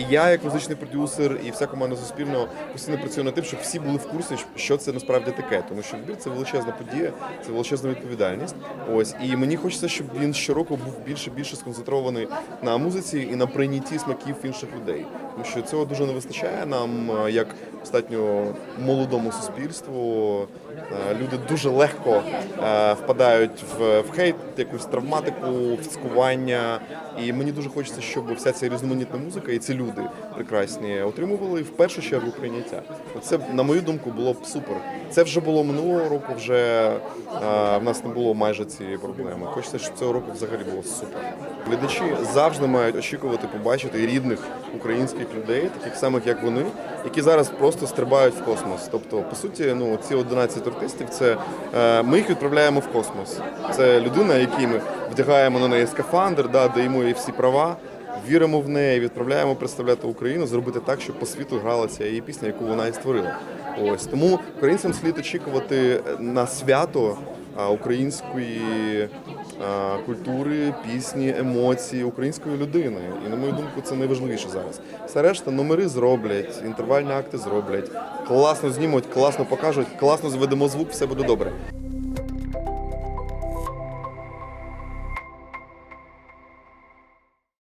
І я, як музичний продюсер, і вся команда Суспільного постійно працює над тим, щоб всі були в курсі, що це насправді таке. Тому що відбір це величезна подія, це величезна відповідальність. Ось і мені хочеться, щоб він щороку був більше більше сконцентрований на музиці і на прийнятті смаків інших людей. Що цього дуже не вистачає нам, е, як достатньо молодому суспільству. Е, Люди дуже легко е, впадають в, хейт, якусь травматику, в цькування. І мені дуже хочеться, щоб вся ця різноманітна музика і ці люди прекрасні отримували в першу чергу прийняття. Це, на мою думку, було б супер. Це вже було минулого року. Вже в нас не було майже цієї проблеми. Хочеться, щоб цього року взагалі було супер. Глядачі завжди мають очікувати побачити рідних українських людей, таких самих як вони, які зараз просто стрибають в космос. Тобто, по суті, ну ці 11 артистів, це е, ми їх відправляємо в космос. Це людина, якій ми вдягаємо на неї скафандр, да, даємо їй всі права. Віримо в неї, відправляємо представляти Україну, зробити так, щоб по світу гралася її пісня, яку вона і створила. Ось тому українцям слід очікувати на свято української культури, пісні, емоції, української людини. І на мою думку, це найважливіше зараз. Все решта номери зроблять, інтервальні акти зроблять, класно знімуть, класно покажуть, класно зведемо звук, все буде добре.